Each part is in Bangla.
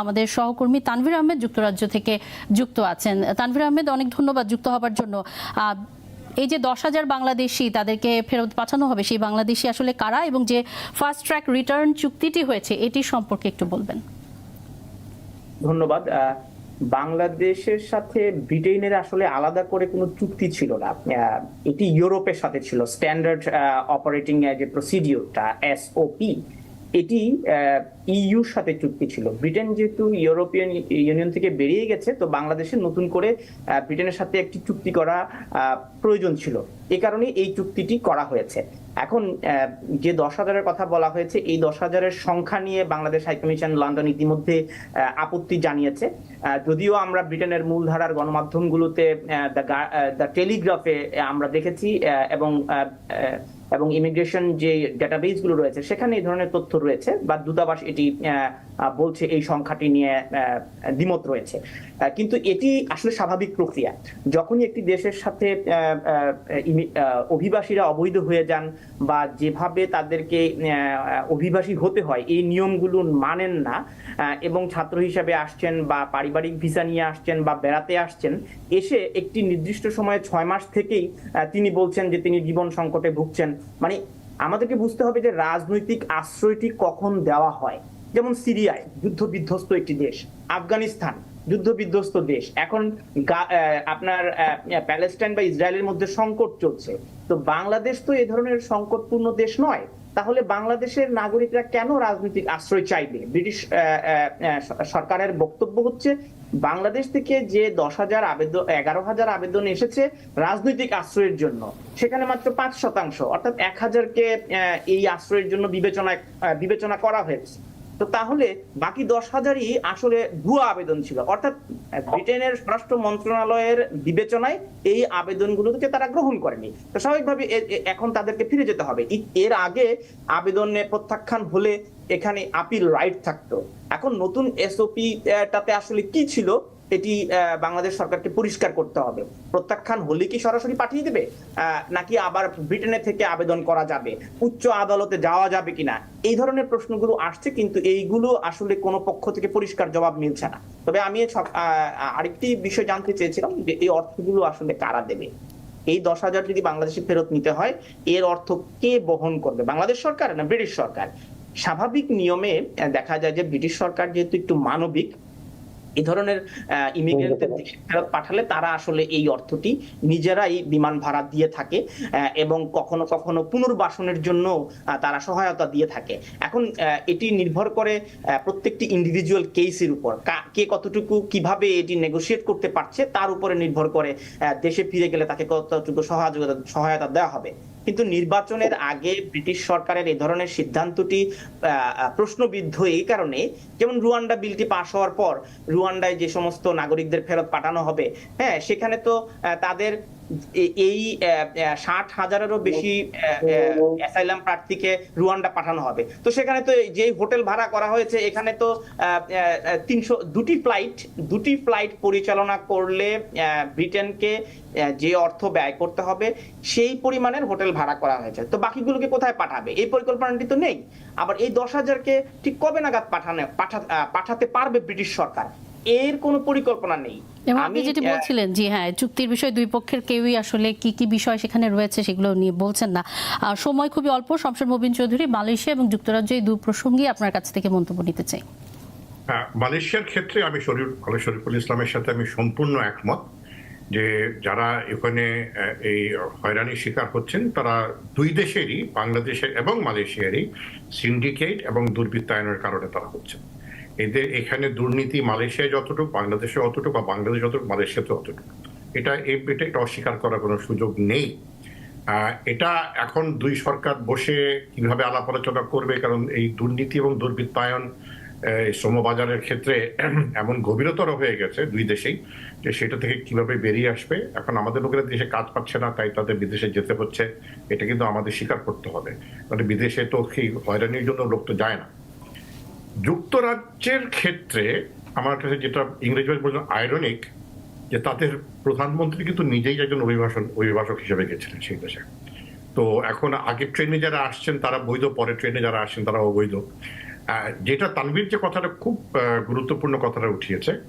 আমাদের সহকর্মী তানভীর আহমেদ যুক্তরাজ্য থেকে যুক্ত আছেন। তানভীর আহমেদ, অনেক ধন্যবাদ যুক্ত হবার জন্য। এই যে দশ হাজার বাংলাদেশি তাদেরকে ফেরত পাঠানো হবে, সেই বাংলাদেশি আসলে কারা এবং যে ফাস্ট ট্র্যাক রিটার্ন চুক্তিটি হয়েছে, এটি সম্পর্কে একটু বলবেন। ধন্যবাদ। বাংলাদেশের সাথে ব্রিটেনের আসলে আলাদা করে কোনো চুক্তি ছিল না। এটি ইউরোপের সাথে ছিল। স্ট্যান্ডার্ড অপারেটিং যে প্রসিডিওরটা এসওপি এটি ইউর সাথে চুক্তি ছিল। ব্রিটেন যেহেতু ইউরোপিয়ান ইউনিয়ন থেকে বেরিয়ে গেছে, তো বাংলাদেশের নতুন করে ব্রিটেনের সাথে একটি চুক্তি করা প্রয়োজন ছিল। এ কারণে এই চুক্তিটি করা হয়েছে। এখন যে দশ হাজারের কথা বলা হয়েছে, এই দশ হাজারের সংখ্যা নিয়ে বাংলাদেশ হাইকমিশন লন্ডন ইতিমধ্যে আপত্তি জানিয়েছে। যদিও আমরা ব্রিটেনের মূলধারার গণমাধ্যমগুলোতে দ্য টেলিগ্রাফে আমরা দেখেছি এবং এবং ইমিগ্রেশন যে ডেটাবেসগুলো রয়েছে, সেখানে এই ধরনের তথ্য রয়েছে বা দূতাবাস এটি বলছে এই সংখ্যাটি নিয়ে দ্বিমত রয়েছে। কিন্তু এটি আসলে স্বাভাবিক প্রক্রিয়া। যখনই একটি দেশের সাথে অভিবাসীরা অবৈধ হয়ে যান বা যেভাবে তাদেরকে অভিবাসী হতে হয়, এই নিয়মগুলো মানেন না এবং ছাত্র হিসাবে আসছেন বা পারিবারিক ভিসা নিয়ে আসছেন বা বেড়াতে আসছেন, এসে একটি নির্দিষ্ট সময়ে ছয় মাস থেকেই তিনি বলছেন যে তিনি জীবন সংকটে ভুগছেন। মানে আমাদেরকে বুঝতে হবে যে রাজনৈতিক আশ্রয়টি কখন দেওয়া হয়। যেমন সিরিয়ায় যুদ্ধ বিধ্বস্ত একটি দেশ, আফগানিস্তান যুদ্ধ বিধ্বস্ত দেশ। এখন আপনার প্যালেস্টাইন বা ইসরায়েলের মধ্যে সংকট চলছে। তো বাংলাদেশ তো এ ধরনের সংকটপূর্ণ দেশ নয়। তাহলে বাংলাদেশের নাগরিকরা কেন রাজনৈতিক আশ্রয় চাইবে? ব্রিটিশ সরকারের বক্তব্য হচ্ছে, বাংলাদেশ থেকে যে দশ হাজার আবেদন এগারো হাজার আবেদন এসেছে রাজনৈতিক আশ্রয়ের জন্য, সেখানে মাত্র পাঁচ শতাংশ, অর্থাৎ এক হাজারকে এই আশ্রয়ের জন্য বিবেচনা বিবেচনা করা হয়েছে। তো তাহলে বাকি দশ হাজারই আসলে ভুয়া আবেদন ছিল। অর্থাৎ ব্রিটেনের স্বরাষ্ট্র মন্ত্রণালয়ের বিবেচনায় এই আবেদনগুলোকে তারা গ্রহণ করেনি। তো স্বাভাবিকভাবে এখন তাদেরকে ফিরে যেতে হবে। এর আগে আবেদনে প্রত্যাখ্যান হলে এখানে আপিল রাইট থাকতো। এখন নতুন এসওপি টাতে আসলে কি ছিল? এটি বাংলাদেশ সরকারকে পরিষ্কার করতে হবে। প্রত্যাখ্যান হলে কি সরাসরি পাঠিয়ে দেবে? নাকি আবার ব্রিটেনে থেকে আবেদন করা যাবে? উচ্চ আদালতে যাওয়া যাবে কিনা? এই ধরনের প্রশ্নগুলো আসছে, কিন্তু এইগুলো আসলে কোনো পক্ষ থেকে পরিষ্কার জবাব মিলছে না। তবে আমি আরেকটি বিষয় জানতে চেয়েছিলাম যে এই অর্থগুলো আসলে কারা দেবে? এই দশ হাজার যদি বাংলাদেশে ফেরত নিতে হয়, এর অর্থ কে বহন করবে? বাংলাদেশ সরকার না ব্রিটিশ সরকার? স্বাভাবিক নিয়মে দেখা যায় যে ব্রিটিশ সরকার যেহেতু একটু মানবিক এই ধরনের ইমিগ্রেন্টদের ফেরত পাঠালে তারা আসলে এই অর্থটি নিজেরাই বিমান ভাড়া দিয়ে থাকে এবং কখনো কখনো পুনর্বাসনের জন্য তারা সহায়তা দিয়ে থাকে। এখন এটি নির্ভর করে প্রত্যেকটি ইন্ডিভিজুয়াল কেসের উপর। কা- কতটুকু কীভাবে এটি নেগোশিয়েট করতে পারছে তার উপরে নির্ভর করে দেশে ফিরে গেলে তাকে কতটুকু সহযোগিতা সহায়তা দেওয়া হবে। কিন্তু নির্বাচনের আগে ব্রিটিশ সরকারের এই ধরনের সিদ্ধান্তটি প্রশ্নবিদ্ধ এই কারণে, যেমন রুয়ান্ডা বিলটি পাশ হওয়ার পর রুয়ান্ডায় যে সমস্ত নাগরিকদের ফেরত পাঠানো হবে হ্যাঁ সেখানে তো তাদের এই ষাট হাজারেরও বেশি অ্যাসাইলাম প্রার্থীকে রুয়ান্ডা পাঠানো হবে। তো সেখানে তো যেই হোটেল ভাড়া করা হয়েছে, এখানে তো তিনশো, দুটি ফ্লাইট দুটি ফ্লাইট পরিচালনা করলে ব্রিটেনকে যে অর্থ ব্যয় করতে হবে, সেই পরিমাণের হোটেল ভাড়া করা হয়েছে। তো বাকিগুলোকে কোথায় পাঠাবে? এই পরিকল্পনাটি তো নেই। আবার এই দশ হাজারকে ঠিক কবে নাগাদ পাঠানো পাঠাতে পারবে ব্রিটিশ সরকার? এর কোনো পরিকল্পনা নেই। আপনি যেটি বলছিলেন জি হ্যাঁ চুক্তির বিষয়ে দুই পক্ষের কেউই আসলে কি কি বিষয় সেখানে রয়েছে সেগুলো নিয়ে বলছেন না। সময় খুবই অল্প শমশের মুবিন চৌধুরী মালয়েশিয়া এবং যুক্তরাজ্য এই দুই প্রসঙ্গে আপনার কাছ থেকে মন্তব্য নিতে চাই। হ্যাঁ মালয়েশিয়ার ক্ষেত্রে আমি শরীফ আলী শরীফুল ইসলামের সাথে আমি সম্পূর্ণ একমত যে যারা এখানে এই হয়রানির শিকার হচ্ছেন তারা দুই দেশেরই বাংলাদেশের এবং মালয়েশিয়ারই সিন্ডিকেট এবং দুর্বৃত্তায়নের কারণে তারা হচ্ছেন। এদের এখানে দুর্নীতি মালয়েশিয়ায় যতটুকু, বাংলাদেশে অতটুকু বা বাংলাদেশ যতটুকু মালয়েশিয়াতে অতটুকু। এটা এটা এটা অস্বীকার করার কোনো সুযোগ নেই। এটা এখন দুই সরকার বসে কীভাবে আলাপ আলোচনা করবে, কারণ এই দুর্নীতি এবং দুর্বৃত্তায়ন শ্রমবাজারের ক্ষেত্রে এমন গভীরতর হয়ে গেছে দুই দেশেই, যে সেটা থেকে কীভাবে বেরিয়ে আসবে। এখন আমাদের লোকেরা দেশে কাজ পাচ্ছে না, তাই তাদের বিদেশে যেতে হচ্ছে। এটা কিন্তু আমাদের স্বীকার করতে হবে। মানে বিদেশে তো সেই হয়রানির জন্য লোক তো যায় না। যুক্তরাজ্যের ক্ষেত্রে আমার কাছে যেটা ইংরেজি বলছেন আয়রনিক যে তাদের প্রধানমন্ত্রী কিন্তু নিজেই একজন অভিভাষণ অভিভাষক হিসেবে গেছিলেন সেই দেশে। তো এখন আগের ট্রেনে যারা আসছেন, তারা বৈধ, পরে ট্রেনে যারা আসছেন, তারা অবৈধ। যেটা তানভীর যে কথাটা খুব গুরুত্বপূর্ণ কথাটা উঠিয়েছে,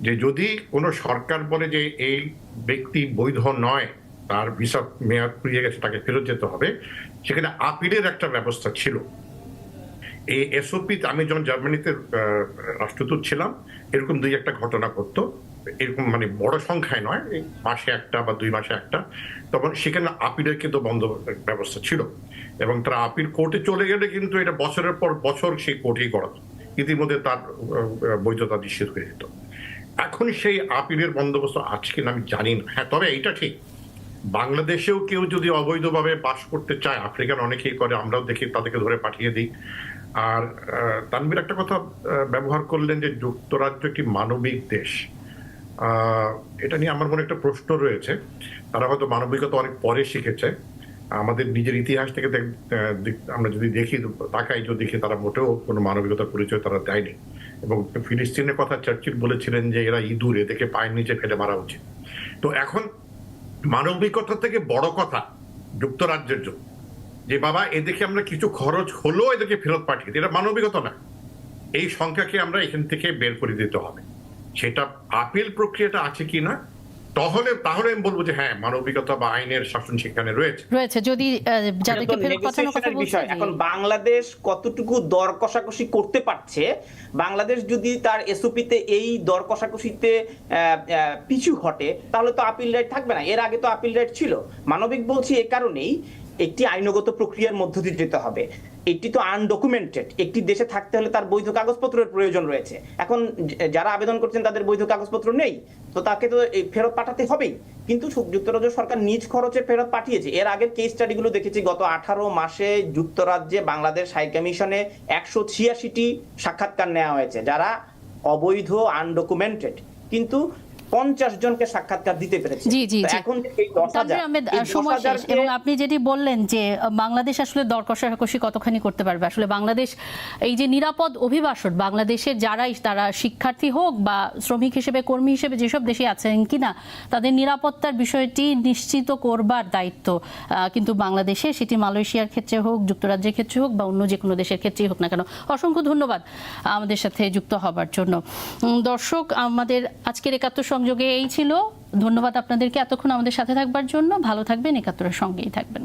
যে যদি কোনো সরকার বলে যে এই ব্যক্তি বৈধ নয়, তার ভিসা মেয়াদ ফুরিয়ে গেছে, তাকে ফেরত যেতে হবে, সেখানে আপিলের একটা ব্যবস্থা ছিল। এই এসওপি আমি যখন জার্মানিতে রাষ্ট্রদূত ছিলাম, এরকম দুই একটা ঘটনা ঘটতো। এরকম মানে বড় সংখ্যায় নয় মাসে একটা বা দুই মাসে একটা। তখন সেখানে আপিলের কিন্তু বন্ধ ব্যবস্থা ছিল। এবং তারা আপিল কোর্টে চলে গেলে কিন্তু এটা বছরের পর বছর সেই কোর্টেই করাতো ইতিমধ্যে তার বৈধতা নিশ্চিত হয়ে যেত। এখন সেই আপিলের বন্দোবস্ত আছে কিনা আমি জানি না। হ্যাঁ তবে এইটা ঠিক। বাংলাদেশেও কেউ যদি অবৈধভাবে বাস করতে চায়, আফ্রিকান অনেকেই করে, আমরাও দেখি তাদেরকে ধরে পাঠিয়ে দিই। আর আহ, তানভীর একটা কথা ব্যবহার করলেন যে যুক্তরাজ্য একটি মানবিক দেশ। এটা নিয়ে আমার মনে একটা প্রশ্ন রয়েছে। তারা হয়তো মানবিকতা অনেক পরে শিখেছে। আমাদের নিজের ইতিহাস থেকে আমরা যদি দেখি তাকাই যদি দেখি তারা মোটেও কোনো মানবিকতার পরিচয় তারা দেয়নি। এবং ফিলিস্তিনের কথা চার্চিল বলেছিলেন যে এরা ইঁদুর এদেরকে পায়ের নিচে ফেলে মারা উচিত। তো এখন মানবিকতা থেকে বড় কথা যুক্তরাজ্যের জন্য। যে বাবা এদেরকে আমরা কিছু খরচ হলেও এদেরকে ফেরত পাঠিয়ে দিই। এটা মানবিকতা না। এই সংখ্যাকে আমরা এখান থেকে বের করে দিতে হবে। সেটা আপিল প্রক্রিয়াটা আছে কিনা তাহলে তাহলে আমি বলব যে হ্যাঁ মানবিকতা বা আইনের শাসন সেখানে রয়েছে। রয়েছে। যদি যাদেরকে ফেরত পাঠানোর কথা বলছে। এখন বাংলাদেশ কতটুকু দর কষাকষি করতে পারছে? বাংলাদেশ যদি তার এসওপিতে এই দর কষাকষিতে পিছু হটে তাহলে তো আপিল রাইট থাকবে না। এর আগে তো আপিল রাইট ছিল। মানবিক বলছি এ কারণেই একটি আইনগত প্রক্রিয়ার মধ্য দিয়ে যেতে হবে। এটি তো আনডকুমেন্টেড একটি দেশে থাকতে হলে তার বৈধ কাগজপত্রের প্রয়োজন রয়েছে। এখন যারা আবেদন করছেন তাদের বৈধ কাগজপত্র নেই, তো তাকে তো ফেরত পাঠাতে হবেই। কিন্তু যুক্তরাজ্য সরকার নিজ খরচে ফেরত পাঠিয়েছে। এর আগের কেস স্টাডিগুলো দেখেছি, গত আঠারো মাসে যুক্তরাজ্যে বাংলাদেশ হাই কমিশনে একশো ছিয়াশিটি সাক্ষাৎকার নেওয়া হয়েছে, যারা অবৈধ আনডকুমেন্টেড কিন্তু পঞ্চাশ জনকে সাক্ষাৎকার দিতে পেরেছে। জি, জি, এখন সময় শেষ। এবং আপনি যেটি বললেন যে বাংলাদেশ আসলে দর কষাকষি কতখানি করতে পারবে? আসলে বাংলাদেশ এই যে নিরাপদ অভিবাসন বাংলাদেশের যারাই তারা শিক্ষার্থী হোক বা শ্রমিক হিসেবে কর্মী হিসেবে যেসব দেশে আছেন কিনা তাদের নিরাপত্তার বিষয়টি নিশ্চিত করবার দায়িত্ব। আহ, কিন্তু বাংলাদেশে সেটি মালয়েশিয়ার ক্ষেত্রে হোক যুক্তরাজ্যের ক্ষেত্রে হোক বা অন্য যে কোনো দেশের ক্ষেত্রেই হোক না কেন অসংখ্য ধন্যবাদ আমাদের সাথে যুক্ত হবার জন্য। দর্শক আমাদের আজকের একাত্তর সংযোগে এই ছিল। ধন্যবাদ আপনাদেরকে এতক্ষণ আমাদের সাথে থাকবার জন্য। ভালো থাকবেন, একাত্তরের সঙ্গেই থাকবেন।